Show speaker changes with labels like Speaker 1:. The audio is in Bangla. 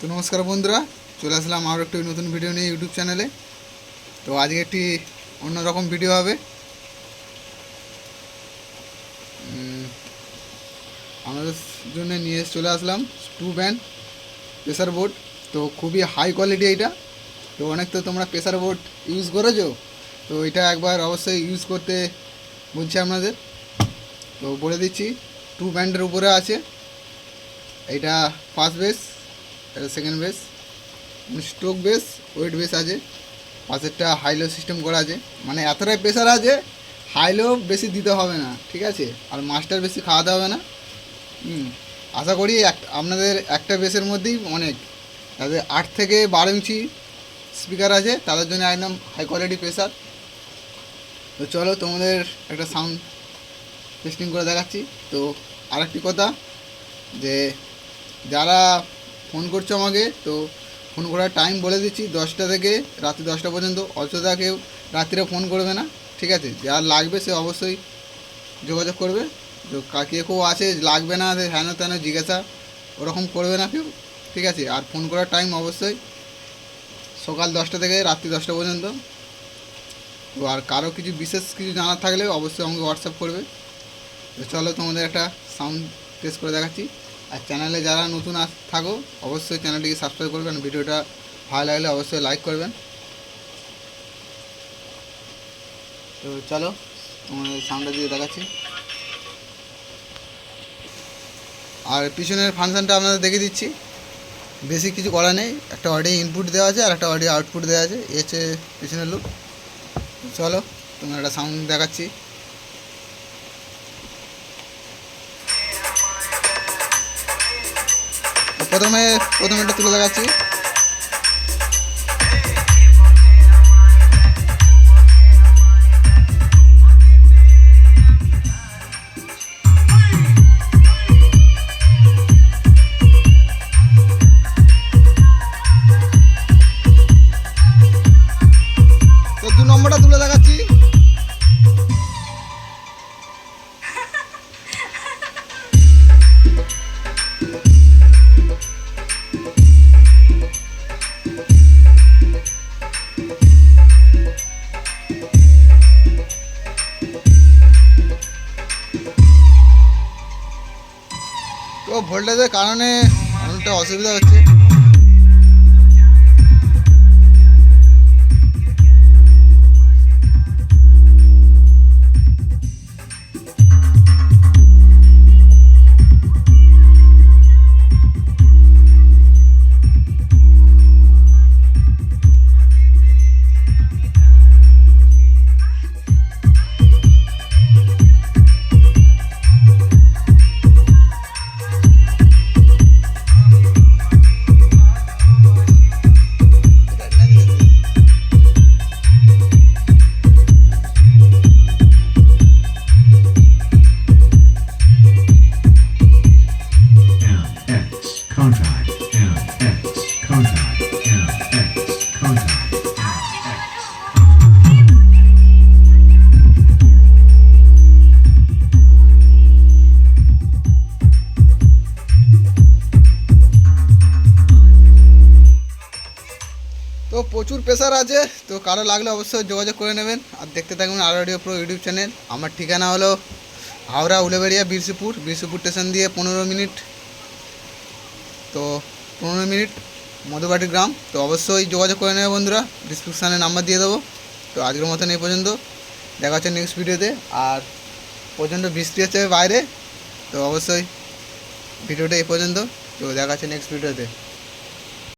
Speaker 1: তো নমস্কার বন্ধুরা, চলে আসলাম আরও একটি নতুন ভিডিও নিয়ে ইউটিউব চ্যানেলে তো আজকে একটি অন্যরকম ভিডিও হবে। আমাদের জন্য নিয়ে চলে আসলাম টু ব্যান্ড প্রেসার বোর্ড তো খুবই হাই কোয়ালিটি এইটা। তো অনেক তো তোমরা প্রেসার বোর্ড ইউজ করেছ। তো এটা একবার অবশ্যই ইউজ করতে বলছি আপনাদের। তো বলে দিচ্ছি টু ব্যান্ডের উপরে আছে। এটা ফার্স্ট বেস এটা second base stroke base weight base আছে। পাশেরটা হাইলো সিস্টেম করা আছে। মানে এতটাই প্রেশার আছে হাইলো বেশি দিতে হবে না, ঠিক আছে? আর মাস্টার বেশি খাওয়াতে হবে না। হুম, আশা করি এক, আপনাদের একটা বেসের মধ্যেই অনেক। তাদের আট থেকে বারো ইঞ্চি স্পিকার আছে, তাদের জন্য একদম হাই কোয়ালিটি প্রেশার তো চলো তোমাদের একটা সাউন্ড টেস্টিং করে দেখাচ্ছি। তো আরেকটি কথা, যে যারা ফোন করছ আমাকে, তো ফোন করার টাইম বলে দিচ্ছি, দশটা থেকে রাত্রি দশটা পর্যন্ত। অযথা কেউ রাত্রিরে ফোন করবে না, ঠিক আছে? যার লাগবে সে অবশ্যই যোগাযোগ করবে। তো কাকে কেউ আছে, লাগবে না, সে তেন জিজ্ঞাসা ওরকম করবে না কেউ, ঠিক আছে? আর ফোন করার টাইম অবশ্যই সকাল দশটা থেকে রাত্রি দশটা পর্যন্ত। তো আর কারও কিছু বিশেষ কিছু জানার থাকলে অবশ্যই আমাকে হোয়াটসঅ্যাপ করবে। তো চলো তোমাদের একটা সাউন্ড টেস্ট করে দেখাচ্ছি। আর চ্যানেলে যারা নতুন আস, থাকো, অবশ্যই চ্যানেলটিকে সাবস্ক্রাইব করবেন ভিডিওটা ভালো লাগলে অবশ্যই লাইক করবেন। তো চলো সাউন্ডটা দিয়ে দেখাচ্ছি। আর পিছনের ফাংশনটা আপনাদের দেখে দিচ্ছি। বেশি কিছু করা নেই, একটা অডিও ইনপুট দেওয়া আছে আর একটা অডিও আউটপুট দেওয়া আছে, এই হচ্ছে পিছনের লুক চলো তোমার একটা সাউন্ড দেখাচ্ছি। প্রথমে প্রথমে একটা তুলে দেখাচ্ছি। তো ভোল্টেজের কারণে অনেকটা অসুবিধা হচ্ছে তো প্রচুর প্রেশার আছে, তো কারও লাগলে অবশ্যই যোগাযোগ করে নেবেন। আর দেখতে থাকবেন আর অডিও প্রো ইউটিউব চ্যানেল আমার ঠিকানা হলো হাওড়া উলেবেড়িয়া, বীরসিপুর। বীরসিপুর স্টেশন দিয়ে পনেরো মিনিট তো পনেরো মিনিট মধুবাটি গ্রাম, তো অবশ্যই যোগাযোগ করে নেবে বন্ধুরা ডিসক্রিপশানে নাম্বার দিয়ে দেবো। তো আজকের মতন এই পর্যন্ত, দেখা হচ্ছে নেক্সট ভিডিওতে আর প্রচণ্ড বৃষ্টি হচ্ছে বাইরে, তো অবশ্যই ভিডিওটা এই পর্যন্ত, তো দেখা হচ্ছে নেক্সট ভিডিওতে